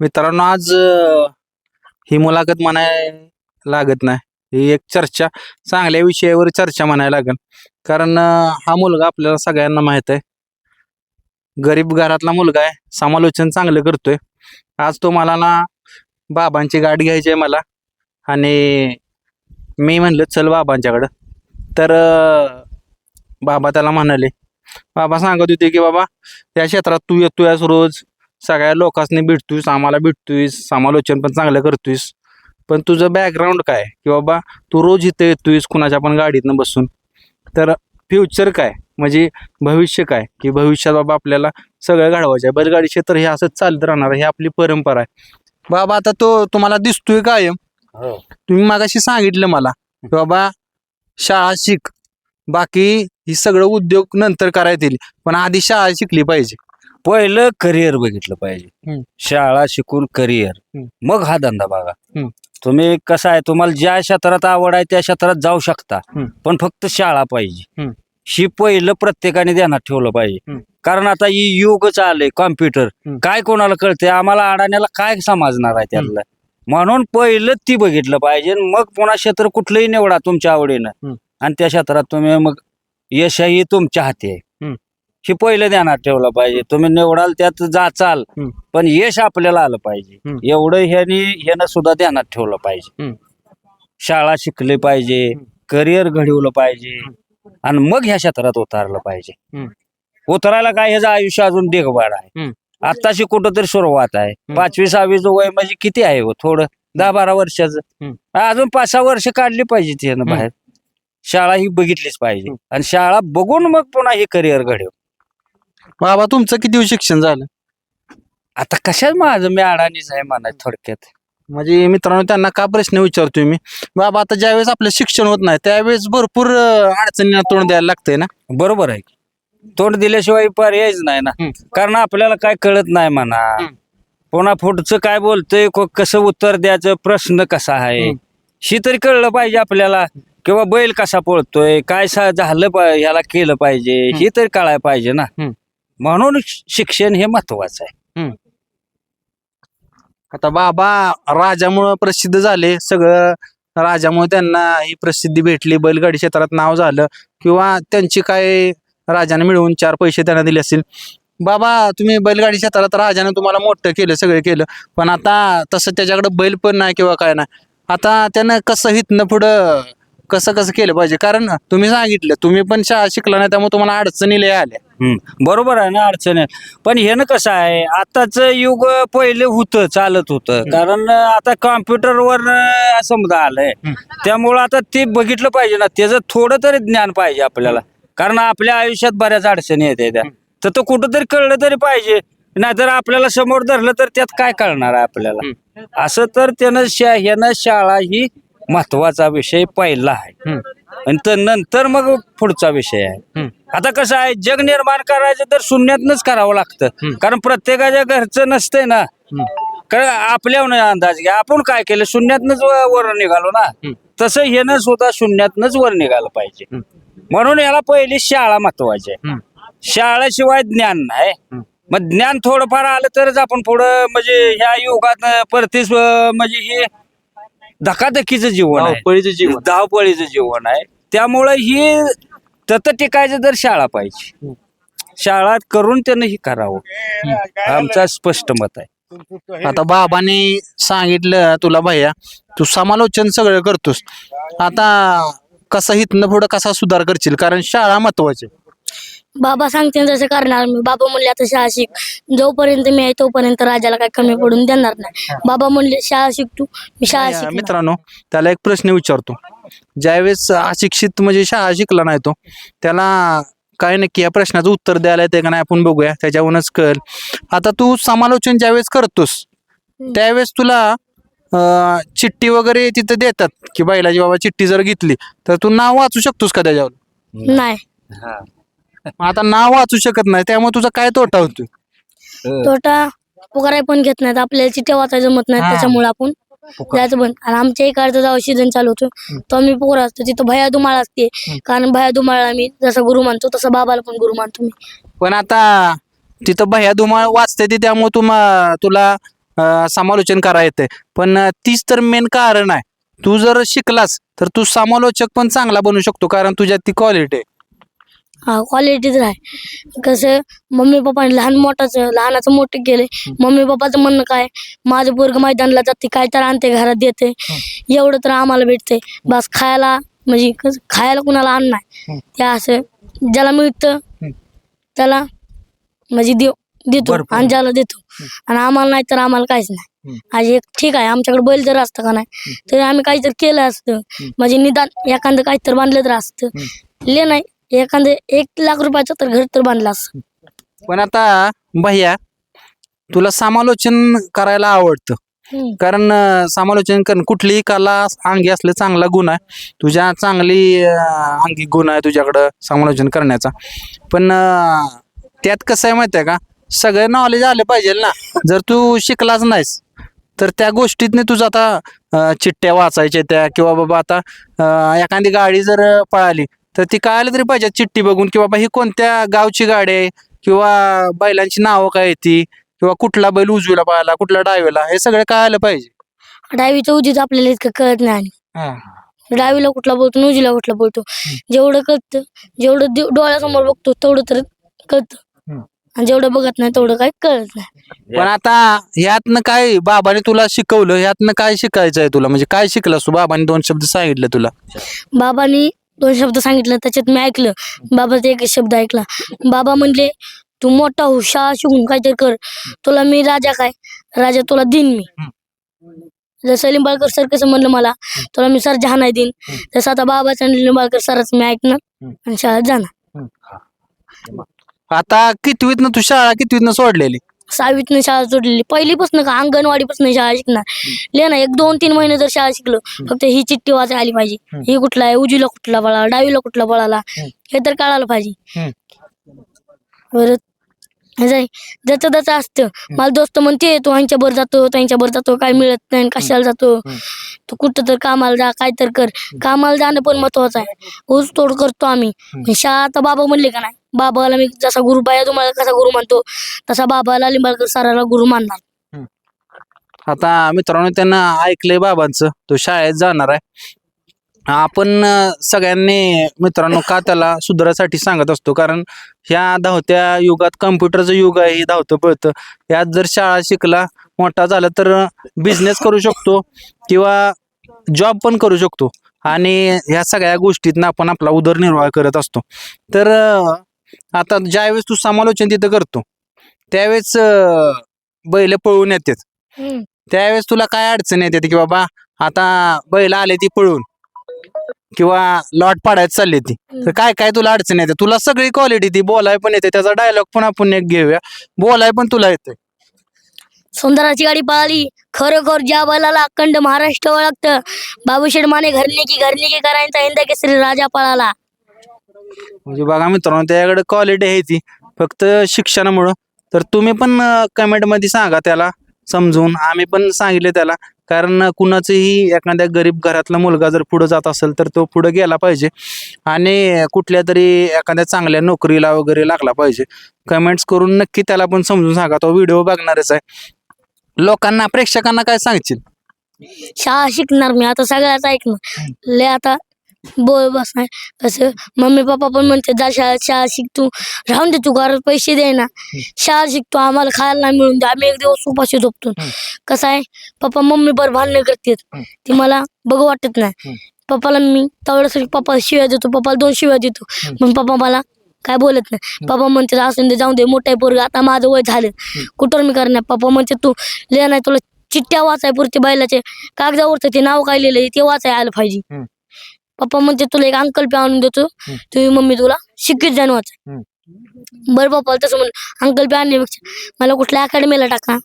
मित्रांनो आज अं, ही मुलाखत म्हणाय लागत नाही. ही एक चर्चा चांगल्या विषयावर चर्चा म्हणायला लागेल कारण अं, हा मुलगा आपल्याला सगळ्यांना माहीत आहे. गरीब घरातला मुलगा आहे. समालोचन चांगलं करतोय. आज तो मला ना बाबांची गाठ घ्यायची आहे मला. आणि मी म्हणलं चल बाबांच्याकडं. तर अं, बाबा त्याला म्हणाले बाबा सांगत होते की बाबा या क्षेत्रात तू येतोयस रोज. सगळ्या लोकांनी भेटतोयस आम्हाला भेटतोयस समालोचन पण चांगलं करतोयस. पण तुझं बॅकग्राऊंड काय? की बाबा तू रोज इथं येतोयस कुणाच्या पण गाडीतनं बसून. तर फ्युचर काय? म्हणजे भविष्य काय? की भविष्यात बाबा आपल्याला सगळं घडवायचं आहे बैलगाडी क्षेत्र हे असंच चालत राहणार आहे, ही आपली परंपरा आहे. बाबा आता तो तुम्हाला दिसतोय कायम. हो. तुम्ही मागाशी सांगितलं मला की बाबा शाळा शिक. बाकी ही सगळं उद्योग नंतर करायला येईल पण आधी शाळा शिकली पाहिजे. पहिलं करिअर बघितलं पाहिजे हम्म. शाळा शिकून करिअर हम्म. मग हा धंदा बघा हम्म. तुम्ही कसं आहे तुम्हाला ज्या क्षेत्रात आवड आहे त्या क्षेत्रात जाऊ शकता हम्म. पण फक्त शाळा पाहिजे हम्म. ही पहिलं प्रत्येकाने ध्यानात ठेवलं पाहिजे हम्म. कारण आता ही युगच आलंय कॉम्प्युटर हम्म. काय कोणाला कळते आम्हाला अडाण्याला काय समजणार आहे त्यातलं म्हणून पहिलं ती बघितलं पाहिजे मग पुन्हा क्षेत्र कुठलंही निवडा तुमच्या आवडीनं हम्म. आणि त्या क्षेत्रात तुम्ही मग यशही तुमच्या हाती आहे. हे पहिलं ध्यानात ठेवलं पाहिजे तुम्ही निवडाल त्यात जाचाल हम्म. पण यश आपल्याला आलं पाहिजे. एवढं ह्यानी ह्यानं सुद्धा ध्यानात ठेवलं पाहिजे हम्म. शाळा शिकली पाहिजे. करिअर घडवलं पाहिजे आणि मग ह्या क्षेत्रात उतारलं पाहिजे हम्म. उतरायला काय ह्याचं आयुष्य अजून देखभाल आहे हम्म. आत्ताशी कुठंतरी सुरुवात आहे पाचवी सहावी वय म्हणजे किती आहे हो? थोडं दहा बारा वर्षाचं हम्म. अजून पाच सहा वर्ष काढली पाहिजे त्यानं हम्म. बाहेर शाळा ही बघितलीच पाहिजे हम्म. आणि शाळा बघून मग पुन्हा हे करिअर घडव बाबा तुमचं किती शिक्षण झालं? आता कशाच माझं मी अडाणीच आहे म्हणा थोडक्यात. म्हणजे मित्रांनो त्यांना का प्रश्न विचारतोय मी? बाबा आता ज्यावेळेस आपलं शिक्षण होत नाही त्यावेळेस भरपूर अं, अडचणींना तोंड द्यायला लागतंय ना? बरोबर आहे. तोंड दिल्याशिवाय पर्यायच नाही ना. हम्म. कारण आपल्याला काय कळत नाही म्हणा. हम्म. पुन्हा पुढचं काय बोलतोय को- कसं उत्तर द्यायचं प्रश्न कसा आहे? हम्म. ही तरी कळलं पाहिजे आपल्याला. किंवा बैल कसा पळतोय काय सा- झालं पा- ह्याला केलं पाहिजे ही तरी कळायला पाहिजे ना. हम्म. म्हणून शिक्षण हे महत्वाचं आहे. आता बाबा राजामुळं प्रसिद्ध झाले. सगळं राजामुळे त्यांना ही प्रसिद्धी भेटली. बैलगाडी क्षेत्रात नाव झालं. किंवा त्यांची काय राजाने मिळवून चार पैसे त्यांना दिले असतील. बाबा तुम्ही बैलगाडी क्षेत्रात राजाने तुम्हाला मोठं केलं सगळं केलं. पण आता तसं त्याच्याकडे बैल पण नाही किंवा काय नाही. आता त्यानं कसं हितनं पुढं कसं कसं केलं पाहिजे? कारण तुम्ही सांगितलं तुम्ही पण शाळा शिकला नाही त्यामुळे तुम्हाला अडचणी लय आल्या. हम्म. बरोबर आहे ना अडचण. आहे पण हे ना कसं आहे आताच युग पहिले होतं चालत होतं. कारण आता कॉम्प्युटरवर समजा आलंय. त्यामुळं आता ते बघितलं पाहिजे ना त्याचं थोडं तरी ज्ञान पाहिजे आपल्याला. कारण आपल्या आयुष्यात बऱ्याच अडचणी येते त्या तर तो कुठं तरी कळलं तरी पाहिजे. नाहीतर आपल्याला समोर धरलं तर त्यात काय कळणार आहे आपल्याला? असं तर त्यानं शा ह्यानं शाळा ही महत्त्वाचा विषय पहिला आहे. आणि तर नंतर मग पुढचा विषय आहे. आता कसं आहे जग निर्माण करायचं तर शून्यातनच करावं लागतं. कारण प्रत्येकाच्या घरचं नसतंय ना. कारण आपल्यावर अंदाज घ्या. आपण काय केलं शून्यातनच वर निघालो ना. तसं हेनं सुद्धा शून्यातनच वर निघालं पाहिजे. म्हणून याला पहिली शाळा महत्वाची आहे. शाळेशिवाय ज्ञान नाही. मग ज्ञान थोडंफार आलं तरच आपण पुढं म्हणजे ह्या युगात परतीस म्हणजे हे धकाधकीचं जीवन आहे. धावपळीचं जीवन. धावपळीचं जीवन आहे. त्यामुळं ही तत टिकायचं तर शाळा पाहिजे. शाळा करून त्यानं ही करावं. आमचा स्पष्ट मत आहे. आता बाबांनी सांगितलं तुला भैया तू समालोचन सगळं करतोस. आता कसं हितनं पुढं कसा सुधार करशील? कारण शाळा महत्वाची बाबा सांगते तसं करणार मी. बाबा म्हणले आता शाळा शिक. जोपर्यंत मी आहे तोपर्यंत राजाला काय कमी पडून देणार नाही. बाबा म्हणले शाळा शिक तू. मी शाळा शिक मित्रांनो त्याला एक प्रश्न विचारतो. ज्यावेळेस अशिक्षित म्हणजे शाळा शिकला नाही तो त्याला काय नक्की या प्रश्नाचं उत्तर द्यायला येते का नाही आपण बघूया. त्याच्यावरूनच कळ आता तू समालोचन ज्यावेळेस करतोस. त्यावेळेस तुला अं, चिठ्ठी वगैरे तिथं देतात की बैलाची बाबा चिठ्ठी जर घेतली तर तू नाव वाचू शकतोस का त्याच्यावर? नाही. मग आता नाव वाचू शकत नाही त्यामुळे तुझा काय तोटा होतो तोटा पुकाराय पण घेत नाहीत आपल्याला चिठ्ठ्या वाचायला जमत नाही हा. त्याच्यामुळे आपण. जायचं बंद. आणि आमच्या इकडचं जेव्हा सीझन चालू होतो तो आम्ही पोर असतो तिथं भया धुमाळ असते. कारण भया धुमाळ आम्ही जसं गुरु मानतो तसं बाबाला पण गुरु मानतो मी. पण आता तिथं भया धुमाळ वाचते ती त्यामुळे तुम्हा तुला अं, समालोचन करा येते पण अं, तीच तर मेन कारण आहे. तू जर शिकलास तर तू समालोचक पण चांगला बनू शकतो कारण तुझ्यात ती क्वालिटी आहे. क्वालिटीच आहे कसं मम्मी पप्पाने लहान मोठाचं लहानाचं मोठं केलंय. मम्मी पप्पाचं म्हणणं काय माझं पोरग मैदानाला जाते काय तर आणते घरात देते. एवढं तर आम्हाला भेटते बस खायला म्हणजे कसं खायला कुणाला अन्न नाही. ते असं ज्याला मिळतं त्याला म्हणजे देव देतो. आणि ज्याला देतो. आणि आम्हाला नाही तर आम्हाला काहीच नाही. आज एक ठीक आहे आमच्याकडे बैल जर असतं का नाही तरी आम्ही काहीतरी केलं असतं. म्हणजे निदान एखादं काहीतरी बांधलं तर असतं. ले नाही एखादं एक लाख रुपयाचं तर घर तर बांधलं पण आता भैया तुला समालोचन करायला आवडतं. हम्म. कारण अं, समालोचन करणं कुठलीही कला अंगी असले चांगला गुण आहे. तुझ्या चांगली अं, अंगी गुण आहे तुझ्याकडं समालोचन करण्याचा. पण अं, त्यात कसं आहे माहिती आहे का? सगळं नॉलेज आलं पाहिजे ना. जर तू शिकलाच नाहीस तर त्या गोष्टीतने तुझं आता अं, चिठ्ठ्या वाचायच्या त्या. किंवा बाबा आता अं, एखादी गाडी जर पळाली तर ती कळायला तरी पाहिजे चिठ्ठी बघून की बाबा ही कोणत्या गावची गाडी आहे किंवा बैलांची नावं काय ती किंवा कुठला बैल उजवीला पळाला कुठला डावीला हे सगळं कळायला पाहिजे. डावीचं उजीच आपल्याला इतकं कळत नाही डावीला कुठला बोलतो आणि उजवीला कुठला बोलतो जेवढं कळतं जेवढं डोळ्यासमोर बघतो तेवढं तर कळतं. आणि जेवढं बघत नाही तेवढं काही कळत नाही. पण आता ह्यातनं काय बाबाने तुला शिकवलं ह्यातनं काय शिकायचं आहे तुला? म्हणजे काय शिकलास तू? बाबाने दोन शब्द सांगितले तुला. बाबांनी दोन शब्द सांगितलं त्याच्यात मी ऐकलं. बाबाचा एक शब्द ऐकला. बाबा म्हणले तू मोठा हो शाळा शिकून काहीतरी कर. तुला मी राजा काय? राजा तुला देईन मी. जर सलीम बाळकर सर कसं म्हणलं मला तुला मी सर जहा नाही देईन तसं आता बाबाचं सलीम बाळकर सरच मी ऐकणार आणि शाळेत जाणार. आता कितवीतनं तू शाळा कितवीतनं सोडलेली? सहावीतनं शाळा सोडलेली पहिलीपासून का अंगणवाडीपासून शाळा शिकणार? ले ना एक दोन तीन महिने जर शाळा शिकलो फक्त ही चिठ्ठी वाचायला आली पाहिजे. ही कुठला आहे? उजवीला कुठला पळाला? डावीला कुठला पळाला? हे तर कळायला पाहिजे. परत जाय ज्याचं त्याचं असतं. मला दोस्त म्हणते तू ह्यांच्या बरोबर जातो त्यांच्या बरोबर जातो काय मिळत नाही कशाला जातो? तू कुठं तर कामाला जा काय तर कर. कामाला जाणं पण महत्वाचं आहे. ऊस तोड करतो आम्ही. शाळा आता बाबा म्हणले का नाही बाबाला मी जसा गुरु बाया तुम्हाला कसा गुरु मानतो तसा बाबाला लिंबाळकर सराला गुरु मानणार. आता मित्रांनो त्यांना ऐकलंय बाबांचं. तो शाळेत जाणार आहे. आपण सगळ्यांनी मित्रांनो का त्याला सुधारासाठी सांगत असतो? कारण ह्या धावत्या युगात कम्प्युटरचं युग आहे हे धावतं पळतं. यात जर शाळा शिकला मोठा झाला तर बिझनेस करू शकतो किंवा जॉब पण करू शकतो. आणि ह्या सगळ्या गोष्टीतनं आपण आपला उदरनिर्वाह करत असतो. तर आता ज्यावेळेस तू समालोचन तिथं करतो त्यावेळेस बैल पळून येतात. त्यावेळेस तुला काय अडचण येते की बाबा आता बैल आले ती पळून. किंवा लॉट पाडायला चालली ती. तर काय काय तुला अडचण येते? तुला सगळी क्वालिटी ती बोलाय पण येते. त्याचा डायलॉग पण आपण एक घेऊया. बोलाय पण तुला येते सुंदराची गाडी पळाली. खरोखर ज्या बैलाला अखंड महाराष्ट्र ओळखतं. बाबूशेठ माने घरने की घरने की करायचा हिंद केसरी राजा पळाला. म्हणजे बघा मित्रांनो त्याच्याकडे क्वालिटी आहे ती. फक्त शिक्षणामुळं. तर तुम्ही पण कमेंटमध्ये सांगा त्याला समजून. आम्ही पण सांगितले त्याला. कारण कुणाचंही एखाद्या गरीब घरातला मुलगा जर पुढे जात असेल तर तो पुढे गेला पाहिजे. आणि कुठल्या तरी एखाद्या चांगल्या नोकरीला वगैरे लागला पाहिजे. कमेंट्स करून नक्की त्याला पण समजून सांगा. तो व्हिडिओ बघणारच आहे. लोकांना प्रेक्षकांना काय सांगशील? शाळा शिकणार मी. आता सगळ्याच ऐकणार लय आता बोल बस नाही कसं मम्मी पप्पा पण म्हणते जा शाळा शाळा शिक तू राहून दे तू घरात पैसे दे ना. शाळा शिकतो आम्हाला खायला नाही मिळून दे. आम्ही एक दिवस उपाशी झोपतो. कसं आहे पप्पा मम्मी बरं भांडणं करतात. ती मला बघ वाटत नाही. पप्पाला मी तेवढ्यासाठी पप्पा शिव्या देतो पप्पाला दोन शिव्या देतो. पण पप्पा मला काय बोलत नाही. पप्पा म्हणते असून दे जाऊन दे मोठा पोरग आता माझं वय झालं. कुठं मी करणार? पप्पा म्हणते तू लिहा नाही तुला चिठ्ठ्या वाचाय पुरते बैलाचे कागदावरचं ते नाव काय लिहिलंय ते वाचाय आलं पाहिजे. पप्पा म्हणते तुला एक अंकल पे आणून देतो. तुम्ही मम्मी तुला शिकीत जाण वाचाय बरं पप्पा तसं म्हण अंकल पे आणण्यापेक्षा मला कुठल्या अकॅडमीला टाका.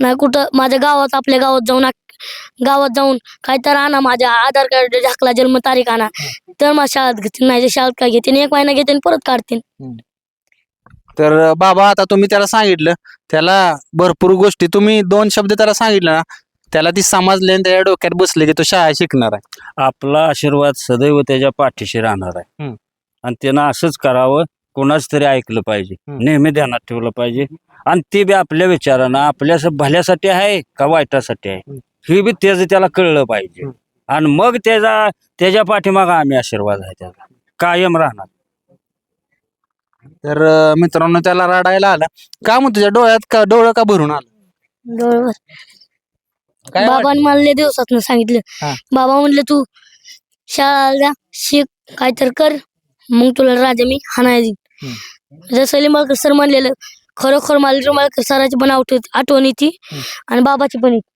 नाही कुठं माझ्या गावात आपल्या गावात जाऊन गावात जाऊन काय तर आणा माझ्या आधार कार्ड झाकला जन्म तारीख आणा तर मग शाळेत घेतील नाही शाळेत काय घेतील एक महिना घेतील परत काढतील तर बाबा आता तुम्ही त्याला सांगितलं. त्याला भरपूर गोष्टी तुम्ही दोन शब्द त्याला सांगितलं ना त्याला ती समजले आणि त्याच्या डोक्यात बसले की तो शाळा शिकणार आहे. आपला आशीर्वाद सदैव त्याच्या पाठीशी राहणार आहे. हम्म. आणि त्यानं असंच करावं कोणाच तरी ऐकलं पाहिजे. हम्म. नेहमी ध्यानात ठेवलं पाहिजे. आणि ते बी आपल्या विचारानं आपल्या स- भल्यासाठी आहे का वाईटासाठी आहे? हम्म. हे बी त्याचं त्याला कळलं पाहिजे. हम्म. आणि मग त्याचा त्याच्या पाठीमागं आम्ही आशीर्वाद आहे त्याचा. कायम राहणार. तर अं, मित्रांनो त्याला रडायला आला. का मग तुझ्या डोळ्यात का डोळं का भरून आलं? काय वाट- बाबांनी मला लय दिवसात सांगितलं. बाबा म्हणले तू शाळा शिक काय तर कर मग तुला राजा मी हाणाय जसं लिंबाळकर सर म्हणलेलं खरोखर मला लिंबाळकर सराची पण आठवत आठवण येते हम्म. आणि बाबाची पण येते.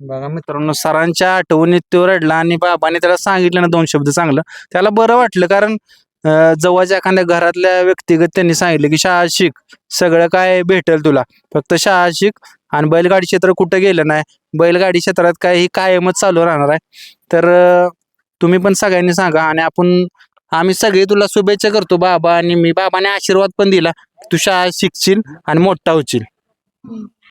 बघा मित्रांनो सरांच्या आठवणीत तो रडला आणि बाबाने त्याला सांगितलं ना दोन शब्द चांगलं त्याला बरं वाटलं कारण अं, जवळच्या एखाद्या घरातल्या व्यक्तिगत त्यांनी सांगितलं की शाळा शिक. सगळं काय भेटेल तुला. फक्त शाळा शिक आणि बैलगाडी क्षेत्र कुठं गेलं नाही. बैलगाडी क्षेत्रात काय ही कायमच चालू राहणार आहे. तर अं, तुम्ही पण सगळ्यांनी सांगा आणि आपण आम्ही सगळे तुला शुभेच्छा करतो बाबा आणि मी बाबाने आशीर्वाद पण दिला. तू शाळा शिकशील आणि मोठा होशील.